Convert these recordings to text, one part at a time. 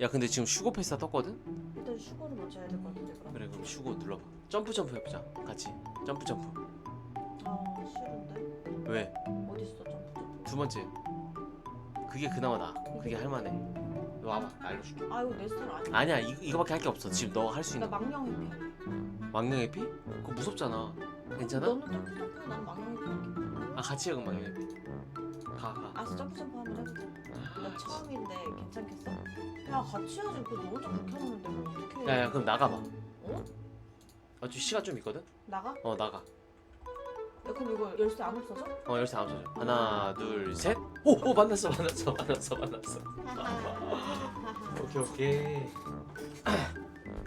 야 근데 지금 슈거 패스가 떴거든? 일단 슈거를 먼저 해야 될 것 같은데 그럼. 그래 그럼 슈거 눌러봐 점프 점프 해보자 같이 점프 점프 아 싫은데. 왜? 어디 있어 점프 점프. 두 번째 그게 그나마 나 그게 할만해 너 와봐 나 알려줄게 아 이거 내 스타일 아니야. 아니야 이, 이거밖에 할 게 없어 지금 너가 할수 나 있는 거 망령이 피. 망령의 피? 그거 무섭잖아 괜찮아? 너는 점프 점프 난 망령이 피. 아 같이 해 그럼 망령의 피 가가 아 점프 점프 한번 해보자. 나 처음인데 괜찮겠어? 야 같이 해야지. 그너 혼자 그렇게 하는데 뭐 어떻게? 야 야 그럼 나가봐 어? 어차피 시간 좀 있거든? 나가? 어 나가 야 그럼 이거 열쇠 안 없어져? 어 열쇠 안 없어져 하나 둘 셋 오! 오 만났어 만났어 만났어 만났어 오케이 오케이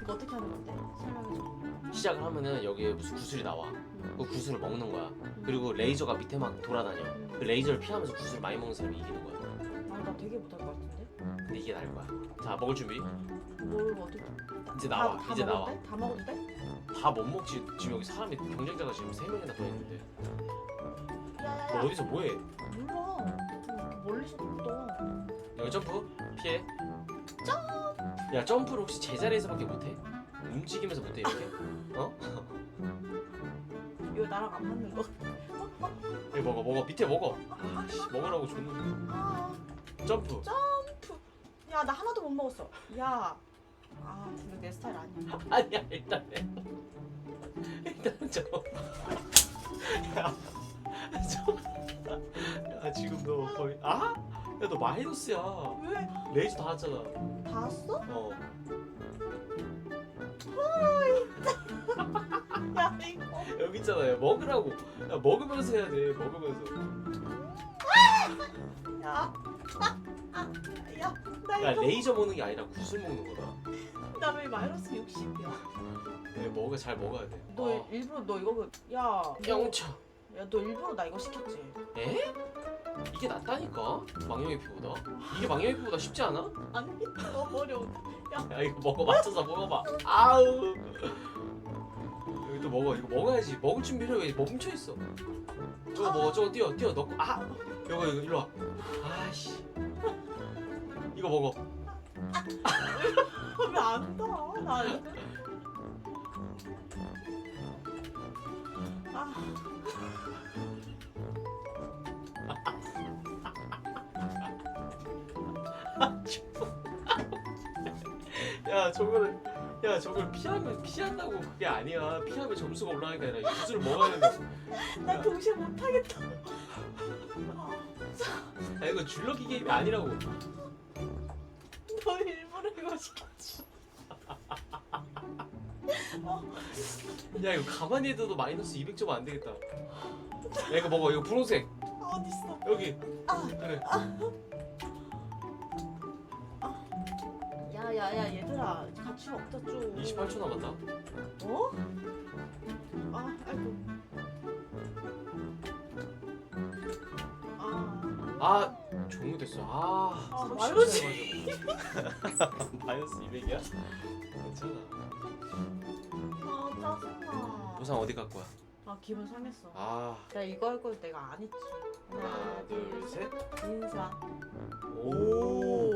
이거 어떻게 하는 건데? 설명해줘. 시작을 하면은 여기에 무슨 구슬이 나와 응. 그 구슬을 먹는 거야 그리고 레이저가 밑에 막 돌아다녀 그 레이저를 피하면서 구슬을 많이 먹는 사람이 이기는 거야 아 나 되게 못할 것 같은데? 근데 이게 나을 거야 자 먹을 준비 뭘 어떻게? 이제 다- 나와, 다 이제 먹어도 나와. 돼? 다 먹어도 돼? 다못 먹지 지금 여기 사람이 경쟁자가 지금 세 명이나 더 있는데 너. 어디서 뭐해 몰라. 이렇게 멀리서 보다. 여기 점프 피해 야 점프를 혹시 제자리에서밖에 못해? 움직이면서 못해 이렇게? 어? 이거 나랑 안 맞는 거. 이거 먹어 먹어 밑에 먹어 아씨 먹으라고 줬는데 아 점프 점프. 야 나 하나도 못 먹었어. 야. 아 이거 내 스타일 아니야. 아니야 일단 해 일단 저 야, 저, 야 지금 너 거의 아? 야 너 마이너스야 왜? 레이저 다 왔잖아 다 왔어? 어 야 이거. 여기 있잖아요 먹으라고 야 먹으면서 해야 돼 먹으면서 야. 아, 야. 나 야 이거. 레이저 먹는 게 아니라 구슬 먹는 거다 나왜 마이너스 60이야? 네, 먹어 잘 먹어야 돼 너 어. 일부러 너 이거 그- 야. 영차 야 너 일부러 나 이거 시켰지? 에? 이게 낫다니까 망령의 피보다 이게 망령의 피보다 쉽지 않아? 아니 너무 어려워. 야 이거 먹어 맞춰서 먹어봐 아우 먹어. 이거 먹어야지. 먹을 준비를 왜 멈춰 있어? 저거 먹어. 저거 뛰어. 뛰어. 넣고. 아! 이거 이거 일로 와. 아씨. 이거 먹어. 왜안 떠? 나 이거. 아. 야 저거를 야 저걸 피하면 피한다고 그게 아니야. 피하면 점수가 올라가는 게 아니라 유수를 먹어야 되는 나 동시에 못하겠다. 야 이거 줄넘기 게임이 아니라고. 너 일부러 이거 시켰지. 야 이거 가만히 해둬도 마이너스 200점 안 되겠다. 야 이거 먹어. 이거 분홍색. 어딨어? 여기. 아, 그래 야야야 얘들아 같이 먹자 좀. 28초 남았다 어? 아, 아이고. 아, 아 종료됐어 아, 아, 30초 마이너스. 해가지고. 마이너스 200이야? 괜찮아 아 짜증나. 보상 어디 갈 거야? 아 기분 상했어. 아나 이거 할 걸 내가 안 했지. 하나 둘 셋 인사. 오